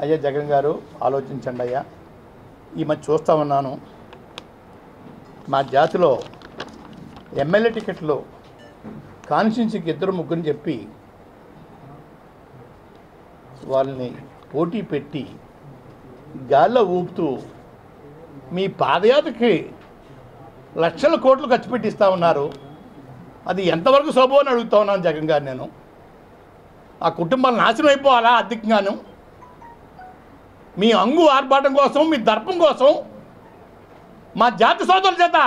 అయ్యా జగన్ గారు ఆలోచించండి అయ్యా. ఈ మధ్య చూస్తా ఉన్నాను. మా జాతిలో ఎమ్మెల్యే టికెట్లు కాన్స్టిట్యున్సీకి ఇద్దరు ముగ్గురు చెప్పి వాళ్ళని పోటీ పెట్టి గాల్లో ఊపుతూ మీ పాదయాత్రకి లక్షల కోట్లు ఖర్చు పెట్టిస్తూ ఉన్నారు. అది ఎంతవరకు శోభో అని అడుగుతా ఉన్నాను జగన్ గారు నేను. ఆ కుటుంబాలు నాశనం అయిపోవాలా అధికంగాను మీ అంగు ఆర్భాటం కోసం మీ దర్పం కోసం మా జాతి సోదరుల చేత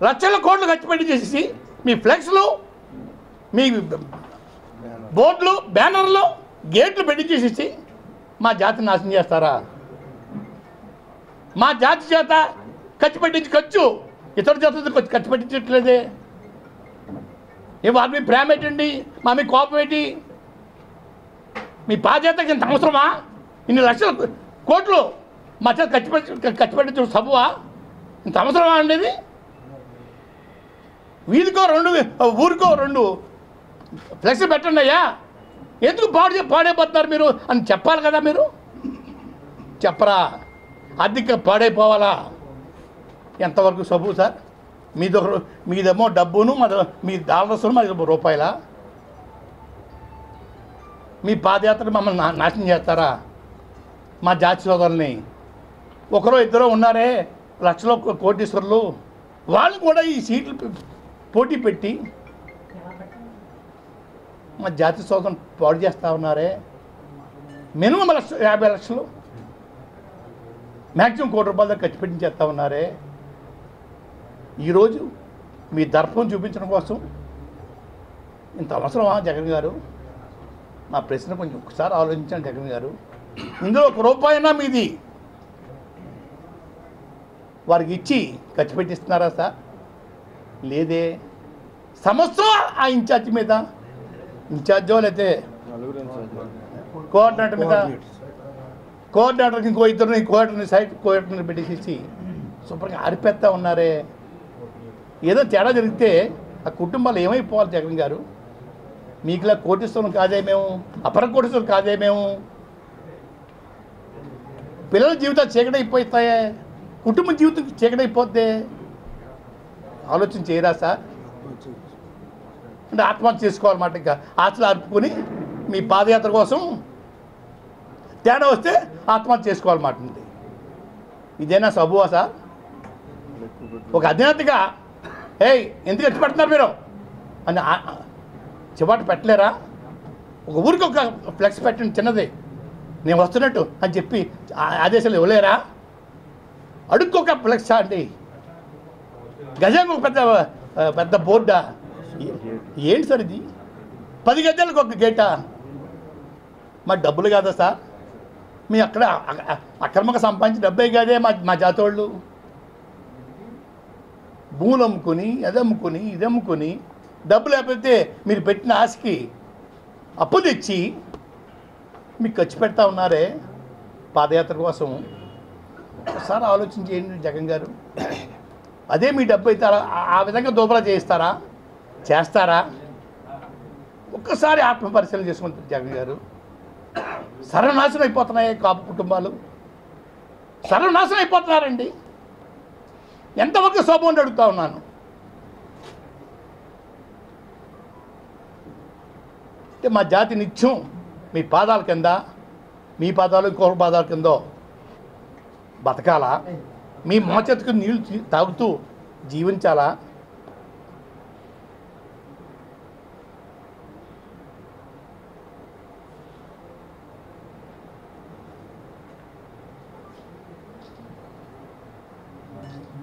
లక్షల కోట్లు ఖర్చు పెట్టి చేసేసి మీ ఫ్లెక్స్లు మీ బోర్డులు బ్యానర్లు గేట్లు పెట్టి చేసేసి మా జాతిని నాశనం చేస్తారా? మా జాతి చేత ఖర్చు పెట్టించి ఖర్చు ఇతర చేత ఖర్చు ఖర్చు పెట్టించట్లేదే ఏ వాళ్ళ మీ ప్రేమ ఏంటండి? మా మీ కోపం ఏంటి? మీ బాధ్యతకి ఇంత అవసరమా? ఇన్ని లక్షల కోట్లు మా చేత ఖర్చు పెట్టి ఖర్చు పెట్టించు సబువా ఇంత అవసరమా అండి ఇది? వీధికో రెండు ఊరికో రెండు ఫ్లెక్స్ పెట్టండి అయ్యా. ఎందుకు పాడు పాడైపోతున్నారు మీరు? అని చెప్పాలి కదా మీరు? చెప్పరా. అధిక పాడైపోవాలా? ఎంతవరకు సబు సార్? మీది మీదేమో డబ్బును మీ డాలర్స్ మాది రూపాయల? మీ పాదయాత్ర మమ్మల్ని నాశనం చేస్తారా? మా జాతి సోదరుల్ని. ఒకరో ఇద్దరో ఉన్నారే లక్షలో కోటీశ్వరులు. వాళ్ళు కూడా ఈ సీట్లు పోటీ పెట్టి మా జాతి సోదరం పాడు చేస్తూ ఉన్నారే. మినిమం లక్ష యాభై లక్షలు. మ్యాక్సిమం కోటి రూపాయల దాకా ఖర్చు పెట్టించేస్తా ఉన్నారే. ఈరోజు మీ దర్పం చూపించడం కోసం ఇంత అవసరమా జగన్ గారు? నా ప్రశ్న కొంచెం ఒకసారి ఆలోచించండి జగన్ గారు. ఇందులో ఒక రూపాయినా మీది. వారికి ఇచ్చి ఖర్చు పెట్టిస్తున్నారా సార్? లేదే. సంవత్సరం ఆ ఇన్ఛార్జ్ మీద. ఇన్ఛార్జో లేతే కోఆర్డినేటర్ మీద. కోఆర్డినేటర్కి ఇంకో ఇద్దరిని కోఆర్డినేటర్ని సైడ్ కోఆర్డినేటర్ పెట్టేసేసి శుభ్రంగా అరిపేస్తా ఉన్నారే. ఏదో తేడా జరిగితే ఆ కుటుంబాలు ఏమైపోవాలి జగన్ గారు? మీకులా కోటిస్తున్నాం కాదే మేము. అపర కోటిస్తున్నాం కాదే మేము. పిల్లల జీవితాలు చీకటైపోతాయే? కుటుంబ జీవితం చీకటైపోద్దే? ఆలోచన చేయరా సార్? అంటే ఆత్మహత్య చేసుకోవాలన్నమాట ఇంకా. ఆశలు అర్పుకొని మీ పాదయాత్ర కోసం తేడా వస్తే ఆత్మహత్య చేసుకోవాలన్నమాట ఉంది ఇదేనా సబువా సార్? ఒక అధినేతగా ఏయ్ ఎందుకు ఎత్తి పెడుతున్నారు మీరు? అని ఆ- చివాటు పెట్టలేరా? ఒక ఊరికి ఒక ఫ్లెక్స్ పెట్టండి చిన్నది. నేను వస్తున్నట్టు అని చెప్పి ఆ- ఆదేశాలు ఇవ్వలేరా? అడుక్కొక ఫ్లెక్స్ అండి గజం ఒక పెద్ద పెద్ద బోర్డా? ఏంటి సార్ ఇది? పది గజాలకు ఒక గేటా? మా డబ్బులు కాదా సార్? మీ అక్కడ అ- అ- సంపాదించి డబ్బే కాదే మా మా జాతోళ్ళు. భూములు అమ్ముకుని అది అమ్ముకొని ఇది డబ్బు లేకపోతే మీరు పెట్టిన ఆశకి అప్పు తెచ్చి మీకు ఖర్చు పెడతా ఉన్నారే? పాదయాత్ర కోసం. ఒకసారి ఆలోచన చేయండి జగన్ గారు. అదే మీ డబ్బు అయితే ఆ- విధంగా దోపలా చేయిస్తారా? చేస్తారా? ఒక్కసారి ఆత్మపరిశీలన చేసుకుంటారు జగన్ గారు. సర్వనాశనం అయిపోతున్నాయి కాపు కుటుంబాలు. సర్వనాశనం అయిపోతున్నారండి. ఎంతవరకు శోభం అడుగుతా ఉన్నాను. అంటే మా జాతి నిత్యం మీ పాదాల కింద మీ పాదాలు ఇంకొక పాదాల కింద బతకాలా? మీ మోచెత్తుకు నీళ్ళు తాగుతూ జీవించాలా?